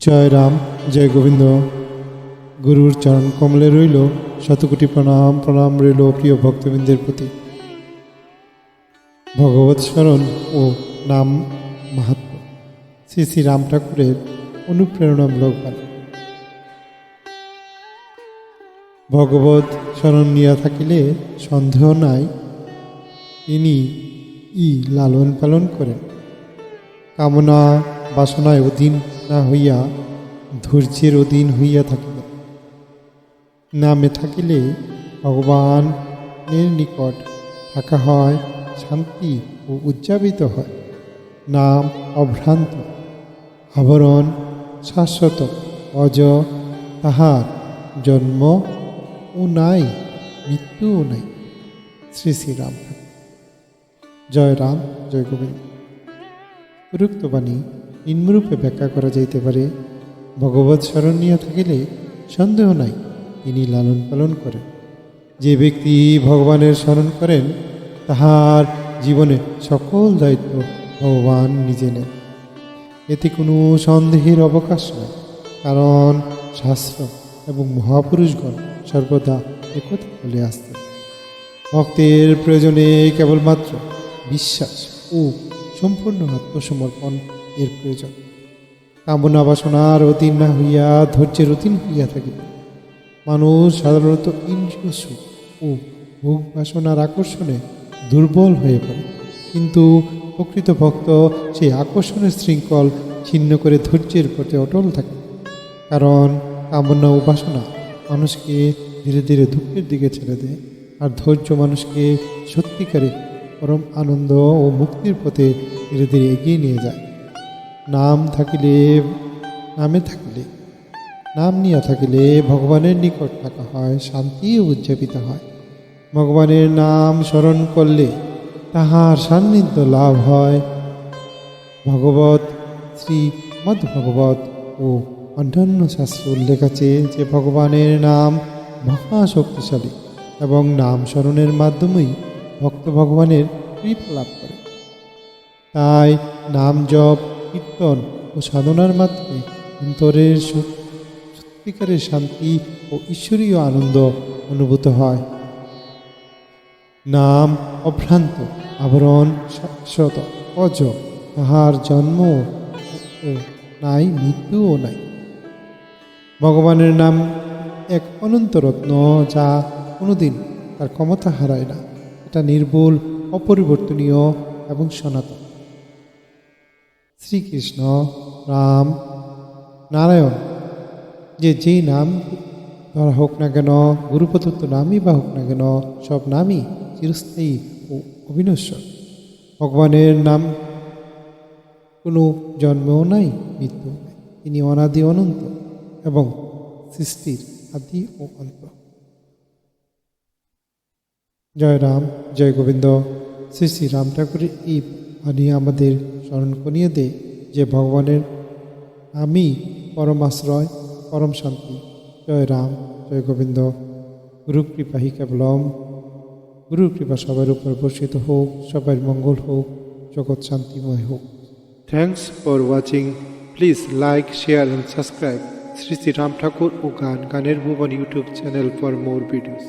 জয় রাম, জয় গোবিন্দ। গুরুর চরণ কমলে রইল, শতকোটি প্রণাম প্রণাম রইল প্রিয় ভক্তবৃন্দের প্রতি। ভগবত স্মরণ ও নাম মাহাত্ম। শ্রী শ্রী রাম ঠাকুরের অনুপ্রেরণামূলক বাণী। ভগবত স্মরণ নিয়া থাকিলে সন্দেহ নাই তিনি ই লালন পালন করেন। কামনা, বাসনায় অধীন না হইয়া ধৈর্যের অধীন হইয়া থাকিবে। নামে থাকিলে ভগবানের নিকট থাকা হয়, শান্তি ও উজ্জাপিত হয়। নাম অভ্রান্ত, আবরণ শাশ্বত, অজ তাহার জন্ম ও নাই, মৃত্যুও নাই। শ্রী শ্রীরাম জয় রাম, জয় গোবিন্দ। উপরুক্ত বাণী। নিম্নরূপে ব্যাখ্যা করা যাইতে পারে। ভগবত স্মরণীয় থাকিলে সন্দেহ নাই তিনি লালন পালন করেন। যে ব্যক্তি ভগবানের স্মরণ করেন, তাহার জীবনে সকল দায়িত্ব ভগবান নিজে নেন। এতে কোনো সন্দেহের অবকাশ নাই, কারণ শাস্ত্র এবং মহাপুরুষগণ সর্বদা একথা বলে আসতে ভক্তের প্রয়োজনে কেবলমাত্র বিশ্বাস ও সম্পূর্ণ আত্মসমর্পণ এর প্রয়োজন। কামনা বাসনার অধীন না হইয়া ধৈর্যের অধীন হইয়া থাকিবে। মানুষ সাধারণত ইন্দ্রিয় সুখ ও ভোগ বাসনার আকর্ষণে দুর্বল হয়ে পড়ে। কিন্তু প্রকৃত ভক্ত সেই আকর্ষণের শৃঙ্খল ছিন্ন করে ধৈর্যের প্রতি অটল থাকে। কারণ কামনা ও বাসনা মানুষকে ধীরে ধীরে দুঃখের দিকে ছেড়ে দেয় আর ধৈর্য মানুষকে সত্যিকারে পরম আনন্দ ও মুক্তির পথে ধীরে ধীরে এগিয়ে নিয়ে যায়। নাম থাকিলে, নামে থাকিলে, নাম নিয়া থাকিলে ভগবানের নিকট থাকা হয় শান্তি উদযাপিত হয়। ভগবানের নাম স্মরণ করলে তাহার সান্নিধ্য লাভ হয়। ভগবত শ্রীমদ্ ভগবত ও অন্যান্য শাস্ত্র উল্লেখ আছে যে ভগবানের নাম মহাশক্তিশালী এবং নাম স্মরণের মাধ্যমেই ভক্ত ভগবানের কৃপা লাভ করে। তাই নাম জপ কীর্তন ও সাধনার মাধ্যমে অন্তরের সত্যিকারের শান্তি ও ঈশ্বরীয় আনন্দ অনুভূত হয়। নাম অভ্রান্ত, আবরণ শাশ্বত অজ, তাহার জন্ম নাই, মৃত্যুও নাই। ভগবানের নাম এক অনন্ত রত্ন যা কোনোদিন তার ক্ষমতা হারায় না। এটা নির্ভুল অপরিবর্তনীয় এবং সনাতন। শ্রীকৃষ্ণ রাম নারায়ণ। যে যেই নাম ধরা হোক না কেন গুরুপদত্ত নামই বা হোক না কেন, সব নামই চিরস্থায়ী ও অবিনশ্বর। ভগবানের নাম কোনো জন্মও নাই মৃত্যু তিনি অনাদি অনন্ত এবং সৃষ্টির আদি ও অন্ত জয় রাম, জয় গোবিন্দ। শ্রী শ্রী রাম ঠাকুরের এই বাণী আমাদের স্মরণ করিয়ে দে যে ভগবানের আমি পরম আশ্রয়, পরম শান্তি। জয় রাম, জয় গোবিন্দ। গুরু কৃপা হি কেবলম। গুরুর কৃপা সবার উপর বর্ষিত হোক, সবার মঙ্গল হোক, জগৎ শান্তিময় হোক। Thanks for watching please like share and subscribe Shri Shri Ram Thakur ও গান, গানের ভুবন YouTube channel for more videos